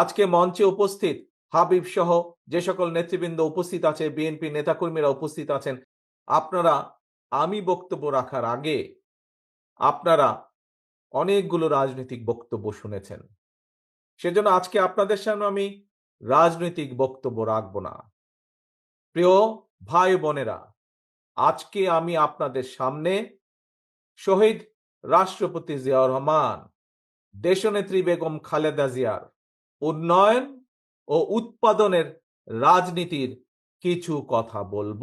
আজকে মঞ্চে উপস্থিত হাবিব সহ যে সকল নেতৃবৃন্দ উপস্থিত আছে বিএনপি নেতাকর্মীরা উপস্থিত আছেন, আপনারা, আমি বক্তব্য রাখার আগে আপনারা অনেকগুলো রাজনৈতিক বক্তব্য শুনেছেন। সেজন্য আজকে আপনাদের সামনে আমি রাজনৈতিক বক্তব্য রাখব না। প্রিয় ভাই বোনেরা, আজকে আমি আপনাদের সামনে শহীদ রাষ্ট্রপতি জিয়াউর রহমান, দেশনেত্রী বেগম খালেদা জিয়ার উন্নয়ন ও উৎপাদনের রাজনীতির কিছু কথা বলব।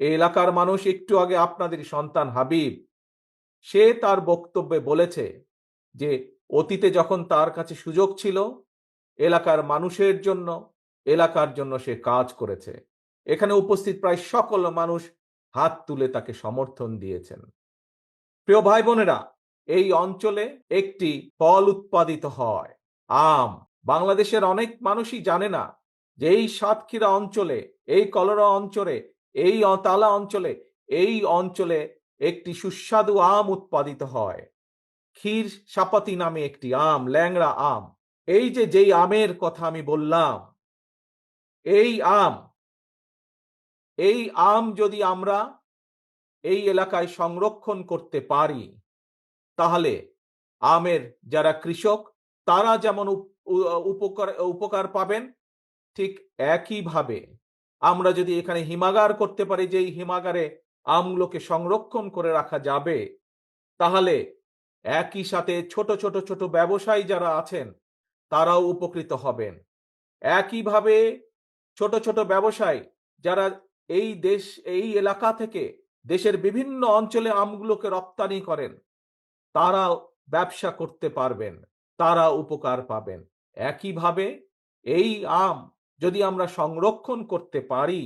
এই এলাকার মানুষ একটু আগে আপনাদের সন্তান হাবিব, সে তার বক্তব্যে বলেছে যে, অতীতে যখন তার কাছে সুযোগ ছিল, এলাকার মানুষের জন্য, এলাকার জন্য সে কাজ করেছে। এখানে উপস্থিত প্রায় সকল মানুষ হাত তুলে তাকে সমর্থন দিয়েছেন। প্রিয় ভাই বোনেরা, এই অঞ্চলে একটি ফল উৎপাদিত হয়। আম, বাংলাদেশের অনেক মানুষই জানে না যে এই সাতক্ষীরা অঞ্চলে, এই কলরা অঞ্চলে, এই তালা অঞ্চলে, এই অঞ্চলে একটি সুস্বাদু আম উৎপাদিত হয়। ক্ষীর সাপাতি নামে একটি আম, ল্যাংড়া আম। এই যে যেই আমের কথা আমি বললাম, এই আম এই আম যদি আমরা এই এলাকায় সংরক্ষণ করতে পারি, তাহলে আমের যারা কৃষক তারা যেমন উপ- উপকার উপকার পাবেন, ঠিক একইভাবে আমরা যদি এখানে হিমাগার করতে পারি যে হিমাগারে আমগুলোকে সংরক্ষণ করে রাখা যাবে, তাহলে একই সাথে ছোট ছোট ছোট ব্যবসায়ী যারা আছেন, তারাও উপকৃত হবেন। একইভাবে ছোট ছোট ব্যবসায়ী যারা এই দেশ, এই এলাকা থেকে দেশের বিভিন্ন অঞ্চলে আমগুলোকে রপ্তানি করেন তারা ব্যবসা করতে পারবেন। তারা উপকার পাবেন। একইভাবে এই আম যদি আমরা সংরক্ষণ করতে পারি,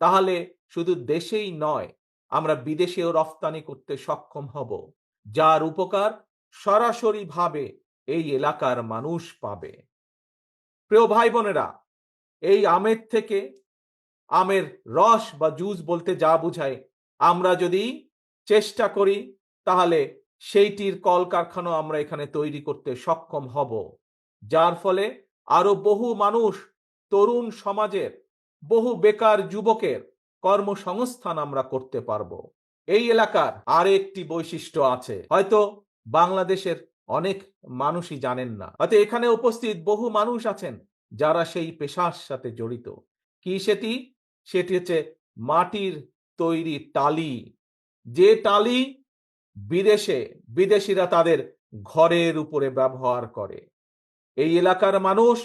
তাহলে শুধু দেশেই নয়, আমরা বিদেশেও রফতানি করতে সক্ষম হব, যার উপকার সরাসরি ভাবে এই এলাকার মানুষ পাবে। প্রিয় ভাই বোনেরা এই আমের থেকে আমের রস বা জুস বলতে যা বুঝায়, আমরা যদি চেষ্টা করি, তাহলে সেইটির কলকারখানা আমরা এখানে তৈরি করতে সক্ষম হব, যার ফলে আরও বহু মানুষ তরুণ সমাজের, বহু বেকার যুবকের কর্মসংস্থান আমরা করতে পারব। এই এলাকার আর একটি বৈশিষ্ট্য আছে, হয়তো বাংলাদেশের অনেক মানুষই জানেন না। হয়তো এখানে উপস্থিত বহু মানুষ আছেন যারা সেই পেশার সাথে জড়িত। কি সেটি? সেটি হচ্ছে মাটির তৈরি টালি। যে টালি বিদেশে বিদেশিরা তাদের ঘরের উপরে ব্যবহার করে। এই এলাকার মানুষ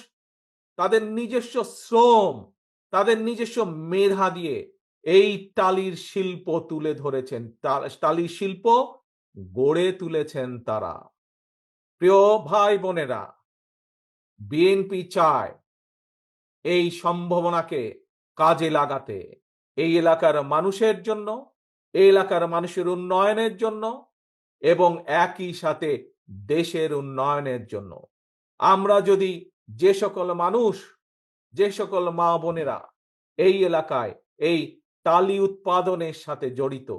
তাদের নিজস্ব শ্রম, তাদের নিজস্ব মেধা দিয়ে এই টালির শিল্প তুলে ধরেছেন। টালির শিল্প গড়ে তুলেছেন তারা। প্রিয় ভাই বোনেরা, বিএনপি চায় এই সম্ভাবনাকে কাজে লাগাতে। এই এলাকার মানুষের জন্য এই এলাকার মানুষের উন্নয়নের জন্য এবং একই সাথে দেশের উন্নয়নের জন্য। আমরা যদি যে সকল মানুষ, যে সকল মা বোনেরা এই এলাকায় এই টালি উৎপাদনের সাথে জড়িত,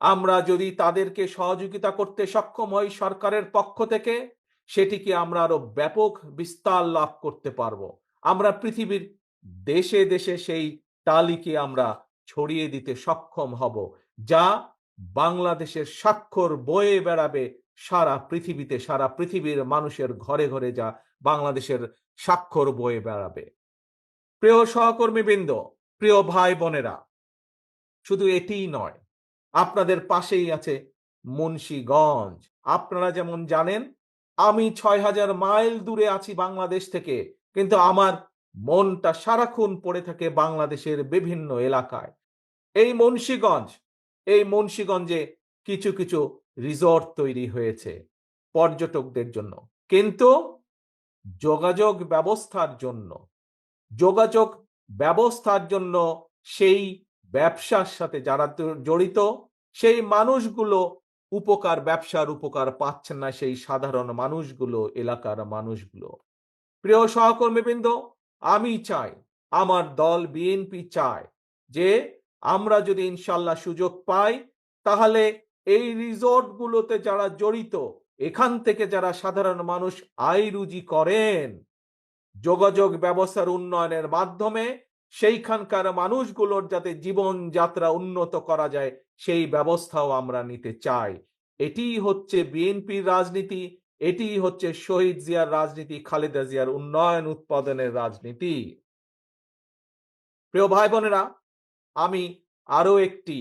আমরা যদি তাদেরকে সহযোগিতা করতে সক্ষম হই সরকারের পক্ষ থেকে, সেটিকে আমরা আরও ব্যাপক বিস্তার লাভ করতে পারব। আমরা পৃথিবীর দেশে দেশে সেই টালিকে আমরা ছড়িয়ে দিতে সক্ষম হব। যা বাংলাদেশের স্বাক্ষর বয়ে বেড়াবে সারা পৃথিবীতে, সারা পৃথিবীর মানুষের ঘরে ঘরে যা বাংলাদেশের স্বাক্ষর বয়ে বেড়াবে। প্রিয় সহকর্মীবৃন্দ, প্রিয় ভাই বোনেরা শুধু এটিই নয়, আপনাদের পাশেই আছে মুন্সিগঞ্জ। আপনারা যেমন জানেন, আমি ছয় হাজার মাইল দূরে আছি বাংলাদেশ থেকে, কিন্তু আমার মনটা সারাক্ষণ পড়ে থাকে বাংলাদেশের বিভিন্ন এলাকায়। এই মুন্সিগঞ্জ এই মুন্সিগঞ্জে কিছু কিছু রিসর্ট তৈরি হয়েছে পর্যটকদের জন্য। কিন্তু যোগাযোগ ব্যবস্থার জন্য, যোগাযোগ ব্যবস্থার জন্য সেই ব্যবসার সাথে যারা জড়িত, সেই মানুষগুলো উপকার, ব্যবসার উপকার পাচ্ছেন না সেই সাধারণ মানুষগুলো, এলাকার মানুষগুলো। প্রিয় সহকর্মীবৃন্দ, আমি চাই, আমার দল বিএনপি চায় যে আমরা যদি ইনশাল্লাহ সুযোগ পাই, তাহলে এই রিসোর্ট গুলোতে যারা জড়িত, এখান থেকে যারা সাধারণ মানুষ আয় রুজি করেন, যোগাযোগ ব্যবস্থার উন্নয়নের মাধ্যমে সেইখানকার মানুষগুলোর যাতে জীবনযাত্রা উন্নত করা যায়, সেই ব্যবস্থাও আমরা নিতে চাই। এটিই হচ্ছে বিএনপির রাজনীতি এটিই হচ্ছে শহীদ জিয়ার রাজনীতি, খালেদা জিয়ার উন্নয়ন উৎপাদনের রাজনীতি। প্রিয় ভাই বোনেরা আমি আরও একটি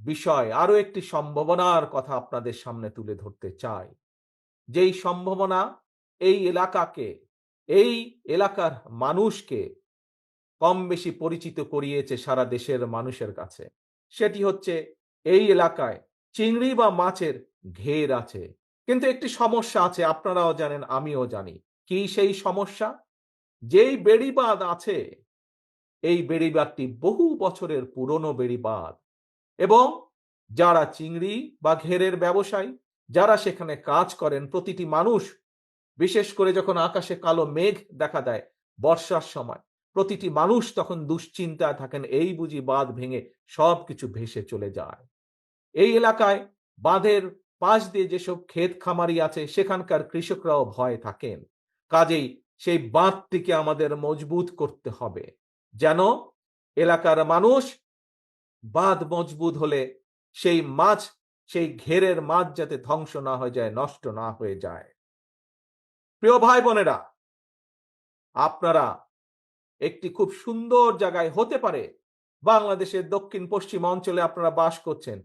বিষয়, আরও একটি সম্ভাবনার কথা আপনাদের সামনে তুলে ধরতে চাই। যেই সম্ভাবনা এই এলাকাকে, এই এলাকার মানুষকে কম বেশি পরিচিত করিয়েছে সারা দেশের মানুষের কাছে, সেটি হচ্ছে এই এলাকায় চিংড়ি বা মাছের ঘের আছে। কিন্তু একটি সমস্যা আছে, আপনারাও জানেন, আমিও জানি। কি সেই সমস্যা? যেই বেড়িবাঁধ আছে এই বেড়িবাঁধটি বহু বছরের পুরনো বেড়িবাঁধ এবং যারা চিংড়ি বা ঘেরের ব্যবসায়ী, যারা সেখানে কাজ করেন, প্রতিটি মানুষ, বিশেষ করে যখন আকাশে কালো মেঘ দেখা দেয় বর্ষার সময়, প্রতিটি মানুষ তখন দুশ্চিন্তায় থাকেন, এই বুঝি বাঁধ ভেঙে সবকিছু ভেসে চলে যায়। এই এলাকায় বাঁধের পাশ দিয়ে যেসব ক্ষেত খামারি আছে, সেখানকার কৃষকরাও ভয় থাকেন। কাজেই সেই বাঁধটিকে আমাদের মজবুত করতে হবে। যেন এলাকার মানুষ বাঁধ মজবুত হলে সেই মাছ, সেই ঘেরের মাছ যাতে ধ্বংস না হয়ে যায়, নষ্ট না হয়ে যায়। প্রিয় ভাই বোনেরা, আপনারা একটি খুব সুন্দর জায়গায় হতে পারে। বাংলাদেশের দক্ষিণ পশ্চিম অঞ্চলে আপনারা বাস করছেন,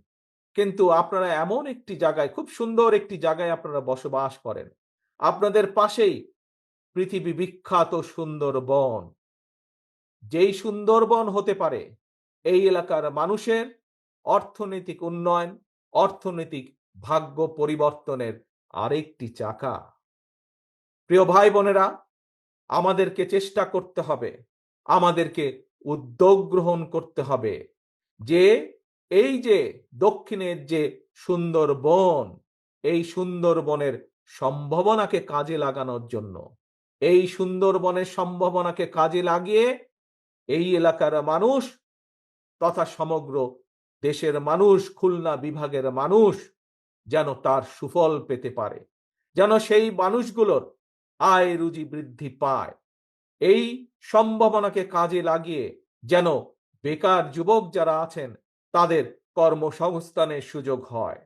কিন্তু আপনারা এমন একটি জায়গায়, খুব সুন্দর একটি জায়গায় আপনারা বসবাস করেন। আপনাদের পাশেই পৃথিবী বিখ্যাত সুন্দরবন। যেই সুন্দরবন হতে পারে, এই এলাকার মানুষের অর্থনৈতিক উন্নয়ন, অর্থনৈতিক ভাগ্য পরিবর্তনের আরেকটি চাকা। প্রিয় ভাই বোনেরা আমাদেরকে চেষ্টা করতে হবে, আমাদেরকে উদ্যোগ গ্রহণ করতে হবে যে, এই যে দক্ষিণের যে সুন্দরবন, এই সুন্দরবনের সম্ভাবনাকে কাজে লাগানোর জন্য, এই সুন্দরবনের সম্ভাবনাকে কাজে লাগিয়ে এই এলাকার মানুষ তথা সমগ্র দেশের মানুষ, খুলনা বিভাগের মানুষ যেন তার সুফল পেতে পারে, যেন সেই মানুষগুলোর আয় রুজি বৃদ্ধি পায়। এই সম্ভাবনাকে কাজে লাগিয়ে যেন বেকার যুবক যারা আছেন, তাদের কর্মসংস্থানের সুযোগ হয়।